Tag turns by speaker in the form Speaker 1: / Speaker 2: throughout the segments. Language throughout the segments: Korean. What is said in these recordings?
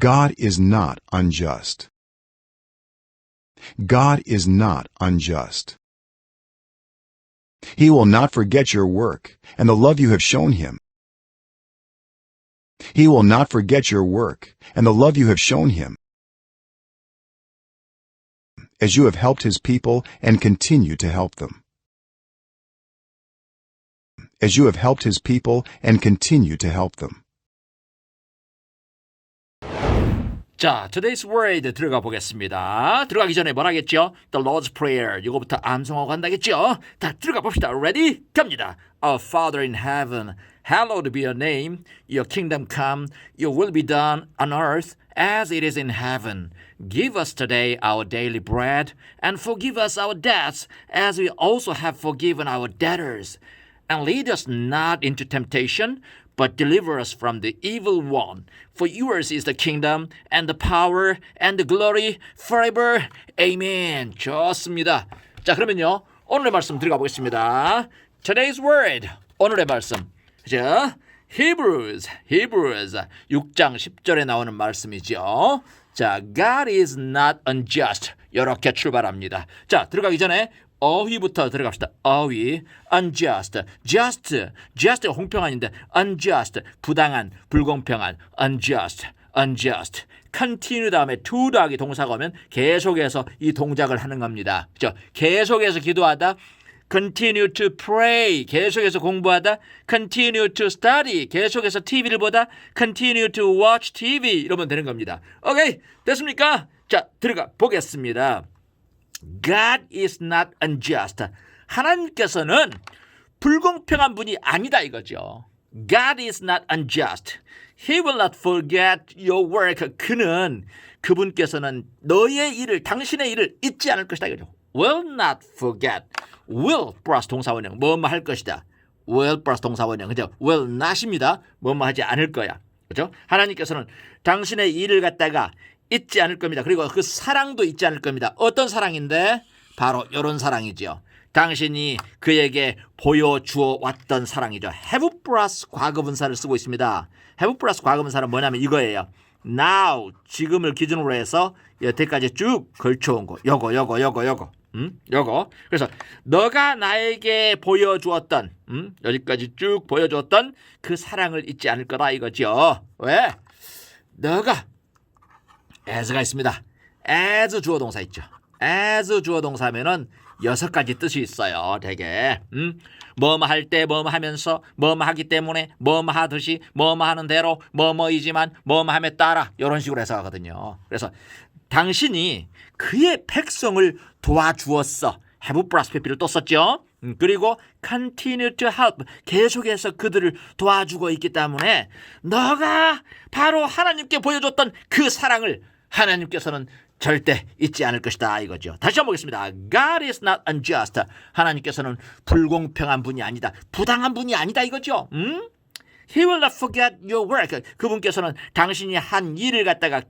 Speaker 1: God is not unjust. God is not unjust. He will not forget your work and the love you have shown him. He will not forget your work and the love you have shown him as you have helped his people and continue to help them. As you have helped his people and continue to help them.
Speaker 2: 자, today's word 들어가 보겠습니다. 들어가기 전에 뭐라겠죠? The Lord's Prayer. 이거부터 암송하고 간다겠죠? 다 들어가 봅시다. Ready? 갑니다. Our Father in heaven, hallowed be your name. Your kingdom come. Your will be done on earth as it is in heaven. Give us today our daily bread and forgive us our debts as we also have forgiven our debtors. And lead us not into temptation, but deliver us from the evil one. For yours is the kingdom and the power and the glory forever. Amen. 좋습니다. 자, 그러면요. 오늘의 말씀 들어가 보겠습니다. Today's word. 오늘의 말씀. 자, Hebrews, Hebrews 6장 10절에 나오는 말씀이죠. 자, God is not unjust. 이렇게 출발합니다. 자, 들어가기 전에 어휘부터 들어갑시다. 어휘, unjust, just, just 홍평한인데 unjust, 부당한, 불공평한, unjust, unjust. continue 다음에 to 더하기 동사가 오면 계속해서 이 동작을 하는 겁니다. 그죠? 계속해서 기도하다. continue to pray 계속해서 공부하다 continue to study 계속해서 TV를 보다 continue to watch TV 이러면 되는 겁니다. 오케이 됐습니까? 자 들어가 보겠습니다. God is not unjust. 하나님께서는 불공평한 분이 아니다 이거죠. God is not unjust. He will not forget your work. 그는 그분께서는 너의 일을 당신의 일을 잊지 않을 것이다 이거죠. Will not forget. Will 플러스 동사원형 뭐뭐 할 것이다. Will 플러스 동사원형 그죠? Will not입니다. 뭐뭐 하지 않을 거야. 그죠? 하나님께서는 당신의 일을 갖다가 잊지 않을 겁니다. 그리고 그 사랑도 잊지 않을 겁니다. 어떤 사랑인데? 바로 이런 사랑이지요. 당신이 그에게 보여주어 왔던 사랑이죠. have 플러스 과거분사를 쓰고 있습니다. have 플러스 과거분사는 뭐냐면 이거예요. now 지금을 기준으로 해서 여태까지 쭉 걸쳐온 거. 요거 요거 요거 요거. 음? 요거. 그래서 너가 나에게 보여주었던 음? 여기까지 쭉 보여주었던 그 사랑을 잊지 않을 거다 이거죠. 왜? 너가 as가 있습니다. as 주어 동사 있죠. as 주어 동사면은 여섯 가지 뜻이 있어요. 되게 음? 뭐뭐 할 때 뭐뭐 하면서 뭐뭐 하기 때문에 뭐뭐 하듯이 뭐뭐 하는 대로 뭐뭐이지만 뭐뭐 함에 따라 이런 식으로 해서 하거든요. 그래서 당신이 그의 백성을 도와주었어. have 플러스 pp를 또 썼죠. 음, 그리고 continue to help 계속해서 그들을 도와주고 있기 때문에 너가 바로 하나님께 보여줬던 그 사랑을 하나님께서는 절대 잊지 않을 것이다 이거죠. 다시 한번 보겠습니다. God is not unjust. 하나님께서는 불공평한 분이 아니다. 부당한 분이 아니다 이거죠. 음? He will not forget your work. 그분께서는 당신이 한 일을 갖다가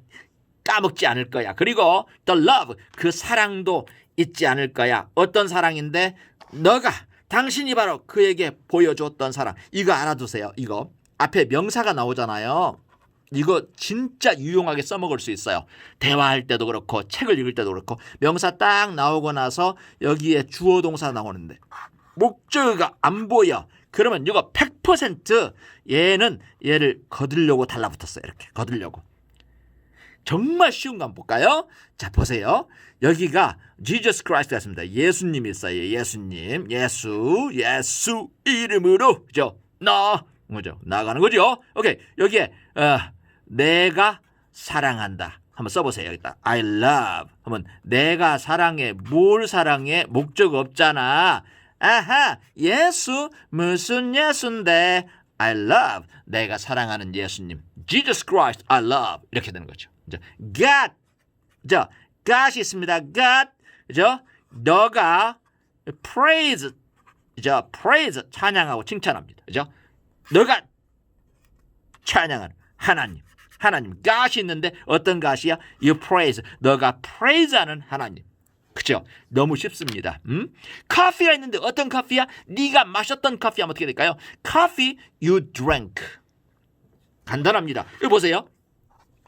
Speaker 2: 까먹지 않을 거야. 그리고 the love 그 사랑도 잊지 않을 거야. 어떤 사랑인데 너가 당신이 바로 그에게 보여줬던 사랑. 이거 알아두세요. 이거 앞에 명사가 나오잖아요. 이거 진짜 유용하게 써먹을 수 있어요. 대화할 때도 그렇고 책을 읽을 때도 그렇고 명사 딱 나오고 나서 여기에 주어 동사 나오는데 목적어가 안 보여. 그러면 이거 100% 얘는 얘를 거들려고 달라붙었어요. 이렇게 거들려고. 정말 쉬운 거 한번 볼까요? 자 보세요. 여기가 Jesus Christ 같습니다. 예수님이 있어요. 예수님, 예수, 예수 이름으로 그죠? 나 그죠? 나가는 거죠. 오케이 여기에 어, 내가 사랑한다. 한번 써보세요. 여기다 I love. 하면 내가 사랑해. 뭘 사랑해? 목적 없잖아. 아하 예수 무슨 예수인데 I love 내가 사랑하는 예수님 Jesus Christ I love 이렇게 되는 거죠. 그죠? God 저 God이 있습니다. God 그죠? 너가 praise 저 praise 찬양하고 칭찬합니다. 그죠? 너가 찬양하는 하나님 하나님 God이 있는데 어떤 God이야? You praise 너가 praise하는 하나님. 그죠? 너무 쉽습니다. 음? 커피가 있는데 어떤 커피야? 네가 마셨던 커피 하면 어떻게 될까요? Coffee you drank. 간단합니다. 여기 보세요.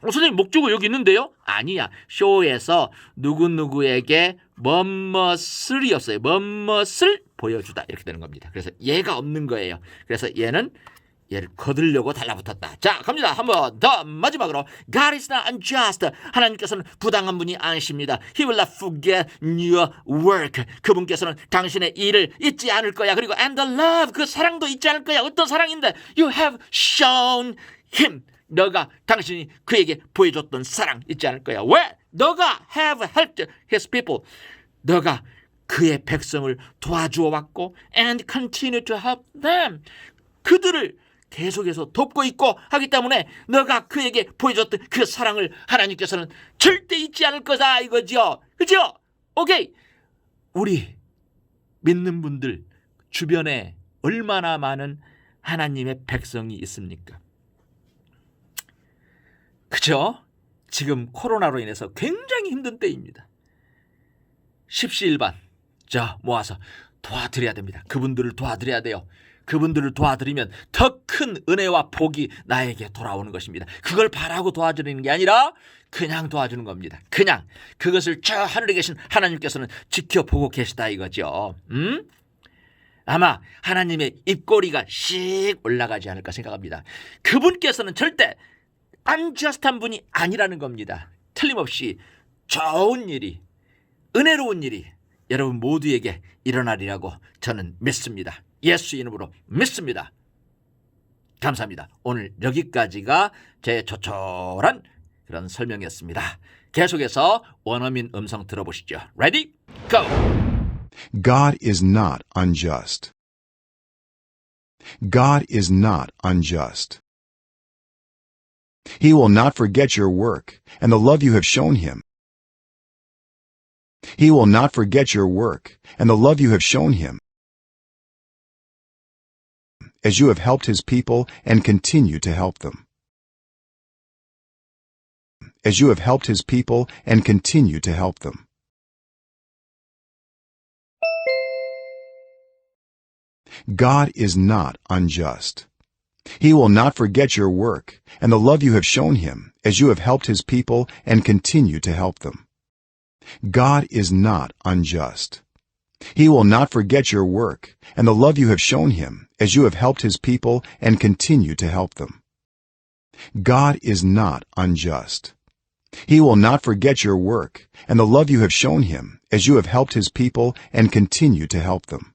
Speaker 2: 어, 선생님 목적어 여기 있는데요? 아니야. 쇼에서 누구누구에게 뭐뭇을이었어요. 뭐뭇을 보여주다 이렇게 되는 겁니다. 그래서 얘가 없는 거예요. 그래서 얘는 얘를 거들려고 달라붙었다. 자, 갑니다. 한번 더 마지막으로 God is not unjust. 하나님께서는 부당한 분이 아니십니다. He will not forget your work. 그분께서는 당신의 일을 잊지 않을 거야. 그리고 and the love 그 사랑도 잊지 않을 거야. 어떤 사랑인데 you have shown him. 너가 당신이 그에게 보여줬던 사랑 잊지 않을 거야. 왜? 너가 have helped his people. 너가 그의 백성을 도와주어 왔고 and continue to help them. 그들을 계속해서 돕고 있고 하기 때문에 너가 그에게 보여줬던 그 사랑을 하나님께서는 절대 잊지 않을 거다 이거죠. 그죠? 오케이. 우리 믿는 분들 주변에 얼마나 많은 하나님의 백성이 있습니까? 그죠? 지금 코로나로 인해서 굉장히 힘든 때입니다. 십시일반 자 모아서 도와드려야 됩니다. 그분들을 도와드려야 돼요. 그분들을 도와드리면 더 큰 은혜와 복이 나에게 돌아오는 것입니다. 그걸 바라고 도와주는 게 아니라 그냥 도와주는 겁니다. 그냥 그것을 저 하늘에 계신 하나님께서는 지켜보고 계시다 이거죠. 음? 아마 하나님의 입꼬리가 씩 올라가지 않을까 생각합니다. 그분께서는 절대 안저스한 분이 아니라는 겁니다. 틀림없이 좋은 일이 은혜로운 일이 여러분 모두에게 일어나리라고 저는 믿습니다. 예수 이름으로 믿습니다. 감사합니다. 오늘 여기까지가 제 조촐한 그런 설명이었습니다. 계속해서 원어민 음성 들어보시죠. Ready? Go!
Speaker 1: God is not unjust. God is not unjust. He will not forget your work and the love you have shown him. He will not forget your work and the love you have shown him as you have helped his people and continue to help them. As you have helped his people and continue to help them. God is not unjust. He will not forget your work and the love you have shown him as you have helped his people and continue to help them. God is not unjust. He will not forget your work and the love you have shown him as you have helped his people and continue to help them. God is not unjust. He will not forget your work and the love you have shown him as you have helped his people and continue to help them.